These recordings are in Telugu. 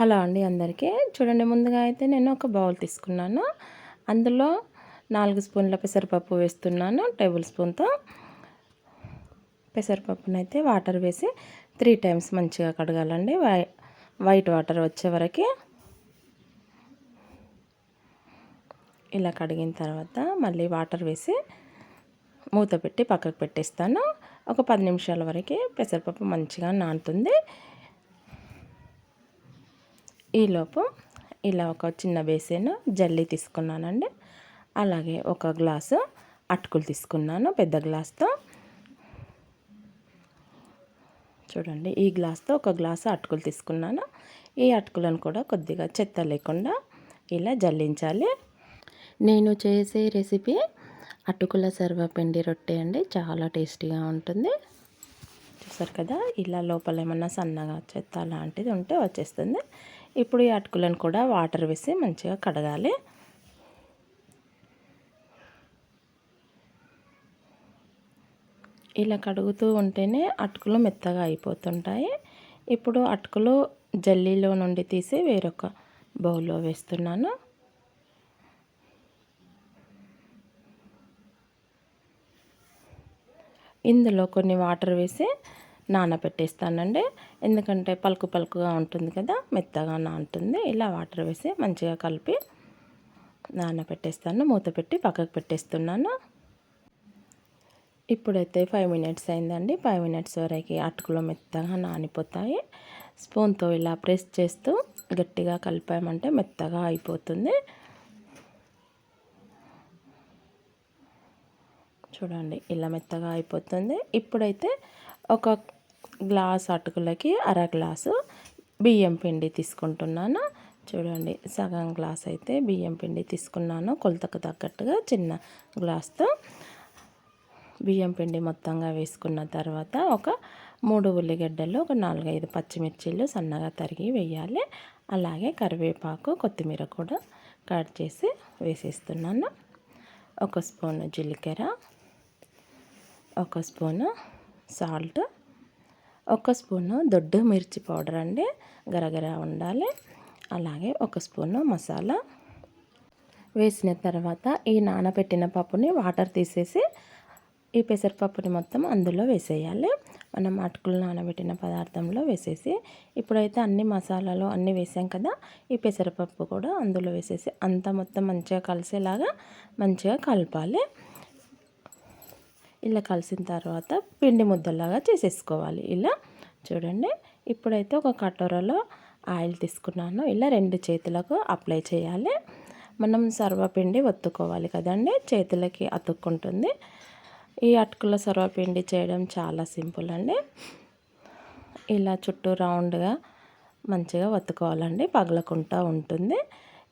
హలో అండి అందరికీ. చూడండి ముందుగా అయితే నేను ఒక బౌల్ తీసుకున్నాను. అందులో నాలుగు స్పూన్ల పెసరపప్పు వేస్తున్నాను టేబుల్ స్పూన్తో. పెసరపప్పునైతే వాటర్ వేసి త్రీ టైమ్స్ మంచిగా కడగాలండి. వై వైట్ వాటర్ వచ్చే వరకు. ఇలా కడిగిన తర్వాత మళ్ళీ వాటర్ వేసి మూత పెట్టి పక్కకు పెట్టేస్తాను. ఒక పది నిమిషాల వరకు పెసరపప్పు మంచిగా నానుతుంది. ఈలోపు ఇలా ఒక చిన్న బేసిన్ జల్లి తీసుకున్నానండి. అలాగే ఒక గ్లాసు అటుకులు తీసుకున్నాను పెద్ద గ్లాస్తో. చూడండి ఈ గ్లాస్తో ఒక గ్లాసు అటుకులు తీసుకున్నాను. ఈ అటుకులను కూడా కొద్దిగా చెత్త లేకుండా ఇలా జల్లించాలి. నేను చేసే రెసిపీ అటుకుల సర్వపిండి రొట్టె అండి చాలా టేస్టీగా ఉంటుంది. చూసారు కదా ఇలా లోపల ఏమన్నా సన్నగా చెత్త లాంటిది ఉంటే వచ్చేస్తుంది. ఇప్పుడు ఈ అటుకులను కూడా వాటర్ వేసి మంచిగా కడగాలి. ఇలా కడుగుతూ ఉంటేనే అటుకులు మెత్తగా అయిపోతుంటాయి. ఇప్పుడు అటుకులు జల్లీలో నుండి తీసి వేరొక బౌల్లో వేస్తున్నాను. ఇందులో కొన్ని వాటర్ వేసి నానబెట్టేస్తానండి. ఎందుకంటే పలుకు పలుకుగా ఉంటుంది కదా మెత్తగా నానుతుంది. ఇలా వాటర్ వేసి మంచిగా కలిపి నానబెట్టేస్తాను. మూత పెట్టి పక్కకు పెట్టేస్తున్నాను. ఇప్పుడైతే ఫైవ్ మినిట్స్ అయిందండి. ఫైవ్ మినిట్స్ వరకు అటుకులు మెత్తగా నానిపోతాయి. స్పూన్తో ఇలా ప్రెస్ చేస్తూ గట్టిగా కలిపామంటే మెత్తగా అయిపోతుంది. చూడండి ఇలా మెత్తగా అయిపోతుంది. ఇప్పుడైతే ఒక గ్లాస్ అటుకులకి అర గ్లాసు బియ్యం పిండి తీసుకుంటున్నాను. చూడండి సగం గ్లాస్ అయితే బియ్యం పిండి తీసుకున్నాను. కొలతకు తగ్గట్టుగా చిన్న గ్లాస్తో బియ్యం పిండి మొత్తంగా వేసుకున్న తర్వాత ఒక మూడు ఉల్లిగడ్డలు ఒక నాలుగైదు పచ్చిమిర్చీలు సన్నగా తరిగి వేయాలి. అలాగే కరివేపాకు కొత్తిమీర కూడా కట్ చేసి వేసేస్తున్నాను. ఒక స్పూను జీలకర్ర ఒక స్పూను సాల్ట్ ఒక స్పూను దొడ్డు మిర్చి పౌడర్ అండి. గరగర ఉండాలి. అలాగే ఒక స్పూను మసాలా. వేసిన తర్వాత ఈ నానబెట్టిన పప్పుని వాటర్ తీసేసి ఈ పెసరపప్పుని మొత్తం అందులో వేసేయాలి. మనం అటుకులు నానబెట్టిన పదార్థంలో వేసేసి ఇప్పుడైతే అన్ని మసాలాలు అన్నీ వేసాం కదా ఈ పెసరపప్పు కూడా అందులో వేసేసి అంతా మొత్తం మంచిగా కలిసేలాగా మంచిగా కలపాలి. ఇలా కలిసిన తర్వాత పిండి ముద్దలాగా చేసేసుకోవాలి. ఇలా చూడండి ఇప్పుడైతే ఒక కటోరలో ఆయిల్ తీసుకున్నాను. ఇలా రెండు చేతులకు అప్లై చేయాలి. మనం సర్వపిండి ఒత్తుకోవాలి కదండి చేతులకి అతుక్కుంటుంది. ఈ అటుకుల సర్వపిండి చేయడం చాలా సింపుల్ అండి. ఇలా చుట్టూ రౌండ్గా మంచిగా ఒత్తుకోవాలండి పగలకుండా ఉంటుంది.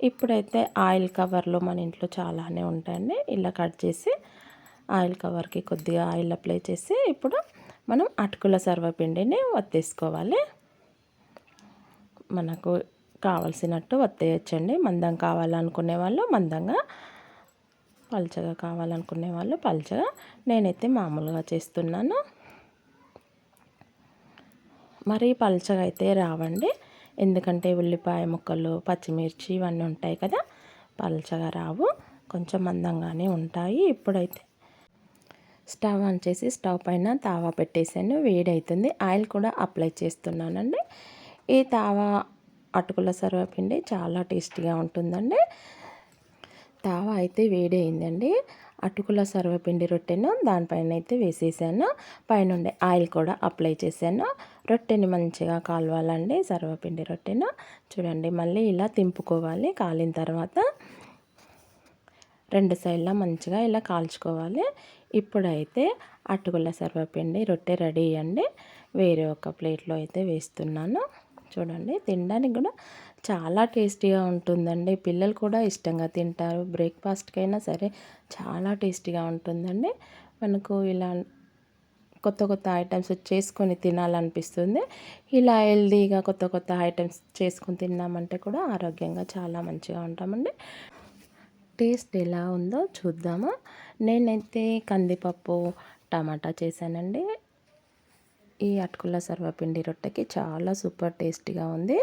ఇప్పుడైతే ఆయిల్ కవర్లు మన ఇంట్లో చాలానే ఉంటాయండి. ఇలా కట్ చేసి ఆయిల్ కవర్కి కొద్దిగా ఆయిల్ అప్లై చేసి ఇప్పుడు మనం అటుకుల సర్వపిండిని వత్తేసుకోవాలి. మనకు కావలసినట్టు వత్తేయచ్చండి. మందం కావాలనుకునే వాళ్ళు మందంగా పల్చగా కావాలనుకునే వాళ్ళు పల్చగా. నేనైతే మామూలుగా చేస్తున్నాను. మరీ పల్చగా అయితే రావండి. ఎందుకంటే ఉల్లిపాయ ముక్కలు పచ్చిమిర్చి ఇవన్నీ ఉంటాయి కదా పల్చగా రావు. కొంచెం మందంగానే ఉంటాయి. ఇప్పుడైతే స్టవ్ ఆన్ చేసి స్టవ్ పైన తావా పెట్టేసాను వేడి అవుతుంది ఆయిల్ కూడా అప్లై చేస్తున్నానండి. ఈ తావా అటుకుల సర్వపిండి చాలా టేస్టీగా ఉంటుందండి. తావా అయితే వేడి అయిందండి అటుకుల సర్వపిండి రొట్టెను దానిపైన అయితే వేసేసాను. పైనుండి ఆయిల్ కూడా అప్లై చేశాను. రొట్టెని మంచిగా కాలవాలండి సర్వపిండి రొట్టెను. చూడండి మళ్ళీ ఇలా తింపుకోవాలి. కాలిన తర్వాత రెండు సైడ్ల మంచిగా ఇలా కాల్చుకోవాలి. ఇప్పుడైతే అటుకుల సర్వపిండి రొట్టె రెడీ అండి వేరే ఒక ప్లేట్లో అయితే వేస్తున్నాను. చూడండి తినడానికి కూడా చాలా టేస్టీగా ఉంటుందండి. పిల్లలు కూడా ఇష్టంగా తింటారు. బ్రేక్ఫాస్ట్కైనా సరే చాలా టేస్టీగా ఉంటుందండి. మనకు ఇలా కొత్త కొత్త ఐటమ్స్ చేసుకొని తినాలనిపిస్తుంది. ఇలా హెల్దీగా కొత్త కొత్త ఐటమ్స్ చేసుకొని తిన్నామంటే కూడా ఆరోగ్యంగా చాలా మంచిగా ఉంటామండి. టేస్ట్ ఎలా ఉందో చూద్దాము. నేనైతే కందిపప్పు టమాటా చేశానండి. ఈ అటుకుల సర్వపిండి రొట్టెకి చాలా సూపర్ టేస్టీగా ఉంది.